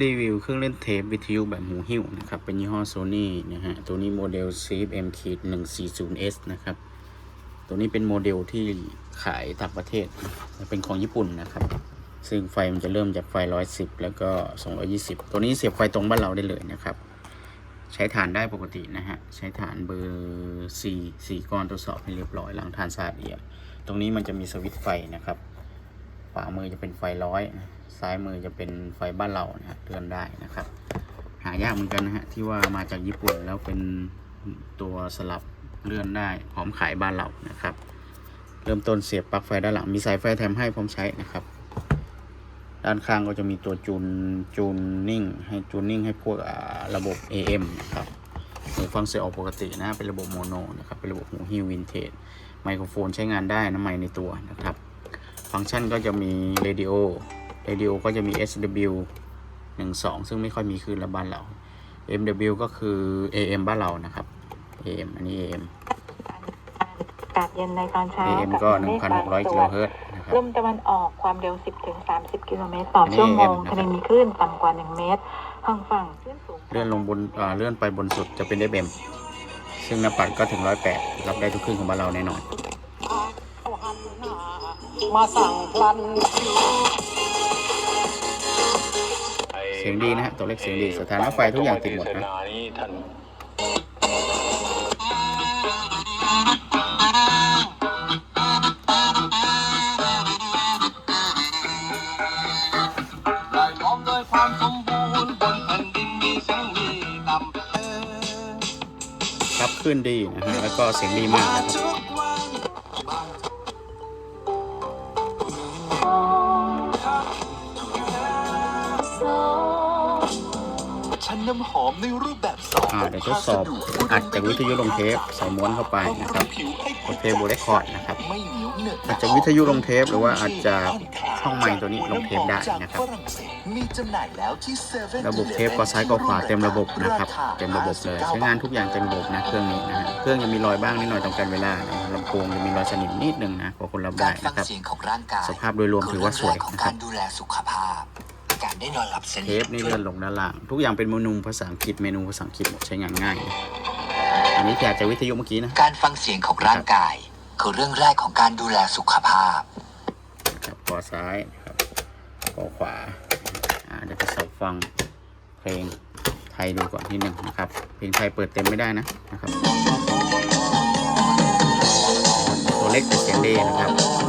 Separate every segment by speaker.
Speaker 1: รีวิวเครื่องเล่นเทปวิทยุแบบหูหิ้วนะครับ เป็นยี่ห้อโซนี่นะฮะ ตัวนี้โมเดล CFM ขีด 140S นะครับ ตัวนี้เป็นโมเดลที่ขายต่างประเทศ เป็นของญี่ปุ่นนะครับ ซึ่งไฟมันจะเริ่มจากไฟ 110 แล้วก็ 220 ตัวนี้เสียบไฟตรงบ้านเราได้เลยนะครับ ใช้ฐานได้ปกตินะฮะ ใช้ฐานเบอร์ 4 4ก้อนทดสอบให้เรียบร้อยหลังฐานสะอาดเอียดตรงนี้มันจะมีสวิตช์ไฟนะครับ ขวามือจะเป็นไฟร้อยนะซ้ายมือจะเป็นไฟบ้านเรานะเลื่อนได้นะครับ หายากเหมือนกันนะฮะที่ว่ามาจากญี่ปุ่นแล้วเป็นตัวสลับเลื่อนได้พร้อมขายบ้านเรานะครับ เริ่มต้นเสียบปลั๊กไฟด้านหลังมีสายไฟแถมให้พร้อมใช้นะครับ ด้านข้างก็จะมีตัวจูนจูนนิ่ง ให้จูนนิ่งให้พวกระบบ AM นะครับหูฟังเสียงออกปกตินะเป็นระบบโมโนนะครับเป็นระบบหูฮิววินเทจไมโครโฟนใช้งานได้นะไมค์ในตัวนะครับ ฟังก์ชันก็จะมีเรดิโอเรดิโอก็จะมี SW 12 ซึ่งไม่ค่อยมีคลื่นละบ้านเรา MW ก็คือ AM บ้านเรานะครับ AM อันนี้ AM
Speaker 2: อากาศเย็นในตอนเช้า
Speaker 1: AM
Speaker 2: กับ
Speaker 1: ก็
Speaker 2: เมฆบาง
Speaker 1: 1,600
Speaker 2: ส่
Speaker 1: กิ
Speaker 2: ว
Speaker 1: โล
Speaker 2: น
Speaker 1: เฮิรตซ์นะครับ
Speaker 2: ลมตะวันออกความเร็ว 10ถึง30 กิโลเมตรต่อ
Speaker 1: อันนี้
Speaker 2: ชั่วโมง
Speaker 1: AM นะครับ
Speaker 2: ทะเลมีคลื่นต่ำกว่า 1 เมตรห้องฝั่งคลื่นสูง
Speaker 1: เลื่อนลงบนอ่าเลื่อนไปบนสุดจะเป็น FM ซึ่งหน้าปัดก็ถึง 108 รับได้ทุกคลื่นของบ้านเราแน่นอน
Speaker 3: มาสั่งพลัน
Speaker 1: เสียงดีนะฮะตัวเล็กเสียงดีสถานะไฟทุกอย่างติดหมดนะ
Speaker 3: ร่านได้พร้อมด้วยความสมบูรณ์บนแผ่นดินมีแสงมีต่ำเออ
Speaker 1: ครับคลื่นดีนะฮะแล้วก็เสียงดีมากนะครับ
Speaker 3: ทุกวันฉันน้ำหอมในรูปแบบสอง
Speaker 1: อ่าเดี๋ยวทดสอบอัดจากวิทยุลงเทปใส่ม้วนเข้าไปนะครับกดเพลย์โบเรคคอร์ดนะครับ
Speaker 3: ไม่เหนียวเหนอะ
Speaker 1: อาจจะวิทยุลงเทปหรือว่าอาจจะช่องไมค์ตัวนี้ลงเทปได้นะครับ
Speaker 3: ฝรั่งเศสมีจำหน่ายแล้วที่เซเว่น
Speaker 1: ระบบเทปก็ซ้ายก็ขวาเต็มระบบนะครับเต็มระบบเลยใช้งานทุกอย่างเต็มระบบนะเครื่องนี้นะฮะเครื่องยังมีรอยบ้างนิดหน่อยตรงกันเวลานะลำโพงยังมีรอยสนิมนิดนึงนะกว่าคนรับได้
Speaker 4: การฟัง
Speaker 1: นะครับ
Speaker 4: เสียงของร่างกาย
Speaker 1: สภาพโดยรวมถือว่าสวย
Speaker 4: คือเรื่องแรกของ
Speaker 1: นะครั
Speaker 4: กา
Speaker 1: บ
Speaker 4: รดูแลสุขภาพ การได้นอนหลับสนิ
Speaker 1: เท
Speaker 4: ท
Speaker 1: ปนี่เลื่อนลงด้านล่างทุกอย่างเป็นเมนูภาษาอังกฤษเมนูภาษาอังกฤษหมดใช้งานง่ายนะอันนี้แถบจากวิทยุเมื่อกี้นะ
Speaker 4: การฟังเสียงของร่างกาย คือเรื่องแรกของการดูแลสุขภาพ
Speaker 1: นะครับคอซ้ายนะครับคอขวาอ่าเดี๋ยวจะสอบฟังเพลงไทยดูก่อนที่หนึ่งนะครับ เพลงไทยเปิดเต็มไม่ได้นะนะครับ ตัวเล็กแต่เสียงดีนะครับ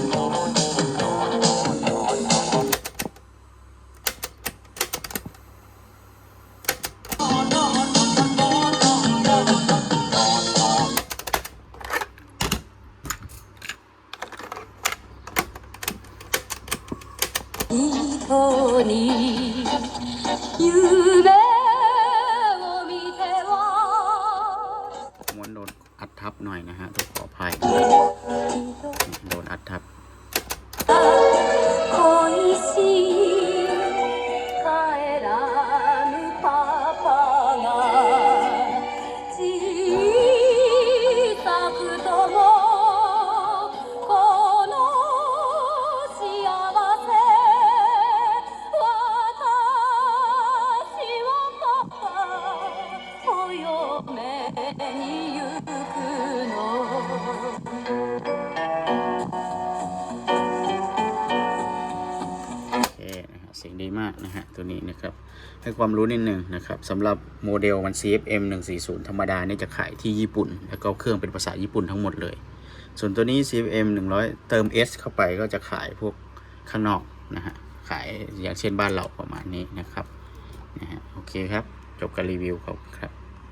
Speaker 5: 人に夢を見ては
Speaker 1: ม้วนโดนอัดทับหน่อยนะฮะต้องขออภัยโดนอัดทับ เคนะฮะเสียงดีมากนะฮะตัวนี้นะครับให้ความรู้นิดหนึ่งนะครับสำหรับโมเดลมัน CFM 140 ธรรมดานี่จะขายที่ญี่ปุ่น แล้วก็เครื่องเป็นภาษาญี่ปุ่นทั้งหมดเลย ส่วนตัวนี้ CFM 100 เติม S เข้าไปก็จะขายพวกข้างนอกนะฮะขายอย่างเช่นบ้านเราประมาณนี้นะครับนะฮะโอเคครับ จบการรีวิวขอบครับ